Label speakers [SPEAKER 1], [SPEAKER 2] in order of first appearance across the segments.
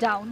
[SPEAKER 1] down.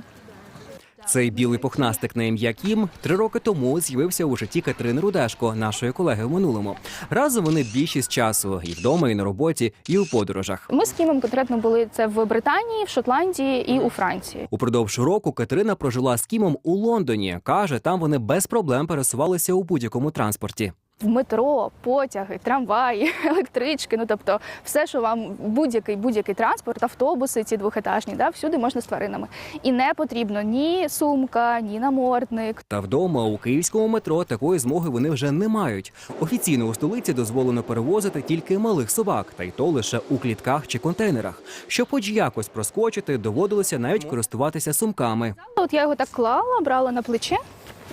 [SPEAKER 2] Цей білий пухнастик на ім'я Кім три роки тому з'явився у житті Катерини Рудешко, нашої колеги в минулому. Разом вони більшість часу і вдома, і на роботі, і у подорожах.
[SPEAKER 1] Ми з Кімом конкретно були це в Британії, в Шотландії і у Франції.
[SPEAKER 2] Упродовж року Катерина прожила з Кімом у Лондоні. каже, там вони без проблем пересувалися у будь-якому транспорті.
[SPEAKER 1] В метро, потяги, трамваї, електрички. Ну тобто, все, що вам будь-який будь-який транспорт, автобуси, ці двохетажні, да, всюди можна з тваринами. І не потрібно ні сумка, ні намордник.
[SPEAKER 2] Та вдома у київському метро такої змоги вони вже не мають. Офіційно у столиці дозволено перевозити тільки малих собак, та й то лише у клітках чи контейнерах. Щоб хоч якось проскочити, доводилося навіть користуватися сумками.
[SPEAKER 1] От я його так клала, брала на плече.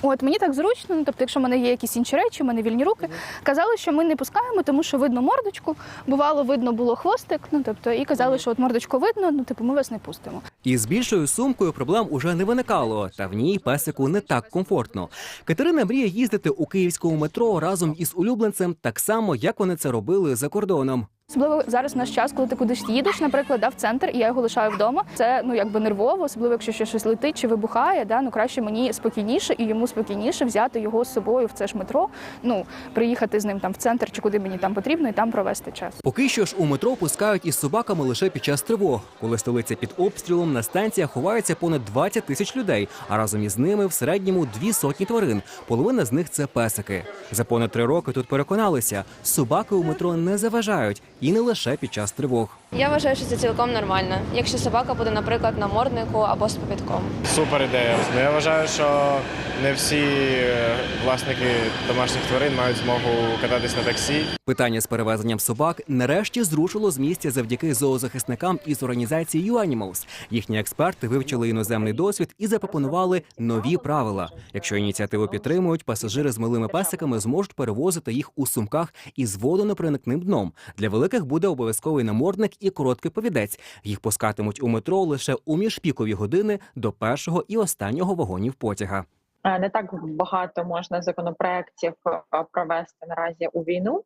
[SPEAKER 1] От мені так зручно, ну тобто, якщо в мене є якісь інші речі, в мене вільні руки. Казали, що ми не пускаємо, тому що видно мордочку. Бувало, видно було хвостик. Ну тобто, і казали, що от мордочку видно, ну типу, ми вас не пустимо.
[SPEAKER 2] І з більшою сумкою проблем уже не виникало, та в ній песику не так комфортно. Катерина мріє їздити у київському метро разом із улюбленцем, так само як вони це робили за кордоном.
[SPEAKER 1] Особливо зараз наш час, коли ти кудись їдеш, наприклад, да, в центр, і я його лишаю вдома. Це ну якби нервово, особливо якщо ще щось летить чи вибухає. Да, ну краще мені спокійніше і йому спокійніше взяти його з собою в це ж метро. Ну приїхати з ним там в центр чи куди мені там потрібно, і там провести час.
[SPEAKER 2] Поки що ж у метро пускають із собаками лише під час тривог, коли столиця під обстрілом на станціях ховається понад 20 тисяч людей, а разом із ними в середньому дві сотні тварин. Половина з них це песики. За понад три роки тут переконалися, собаки у метро не заважають і не лише під час тривог.
[SPEAKER 3] Я вважаю, що це цілком нормально, якщо собака буде, наприклад, на морднику або з повідком.
[SPEAKER 4] Супер ідея. Я вважаю, що не всі е, власники домашніх тварин мають змогу кататись на таксі.
[SPEAKER 2] Питання з перевезенням собак нарешті зрушило з місця завдяки зоозахисникам із організації U-Animals. Їхні експерти вивчили іноземний досвід і запропонували нові правила. Якщо ініціативу підтримують, пасажири з малими песиками зможуть перевозити їх у сумках із водонепроникним дном. Для великих буде обов'язковий намордник і короткий повідець. Їх пускатимуть у метро лише у міжпікові години до першого і останнього вагонів потяга.
[SPEAKER 5] Е, не так багато можна законопроєктів е, провести наразі у війну,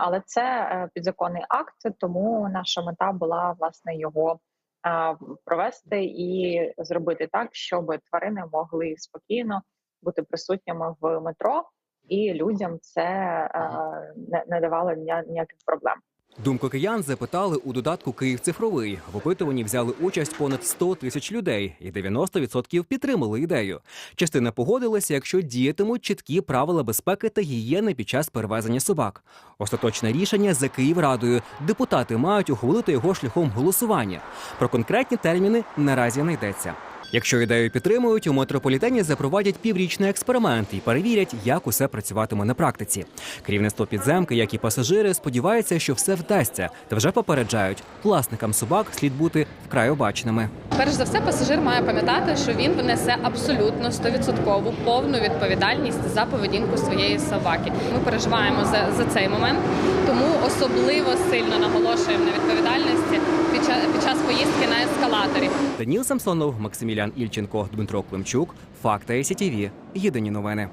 [SPEAKER 5] але це е, підзаконний акт, тому наша мета була власне його е, провести і зробити так, щоб тварини могли спокійно бути присутніми в метро, і людям це е, не давало ніяких проблем.
[SPEAKER 2] Думку киян запитали у додатку Київ цифровий. В опитуванні взяли участь понад 100 тисяч людей, і 90% підтримали ідею. Частина погодилася, якщо діятимуть чіткі правила безпеки та гігієни під час перевезення собак. Остаточне рішення за Київрадою. Депутати мають ухвалити його шляхом голосування. Про конкретні терміни наразі не йдеться. Якщо ідею підтримують, у метрополітені запровадять піврічний експеримент і перевірять, як усе працюватиме на практиці. Керівництво підземки, як і пасажири, сподіваються, що все вдасться, та вже попереджають, власникам собак слід бути вкрай обачними.
[SPEAKER 6] Перш за все, пасажир має пам'ятати, що він понесе абсолютно 100% повну відповідальність за поведінку своєї собаки. Ми переживаємо за, за цей момент, тому особливо сильно наголошуємо на відповідальності під час, під час поїздки на ескалаторі.
[SPEAKER 2] Даніл Самсонов, Максимілян Ільченко, Дмитро Климчук. Факта ЕСІТІВІ. Єдині новини.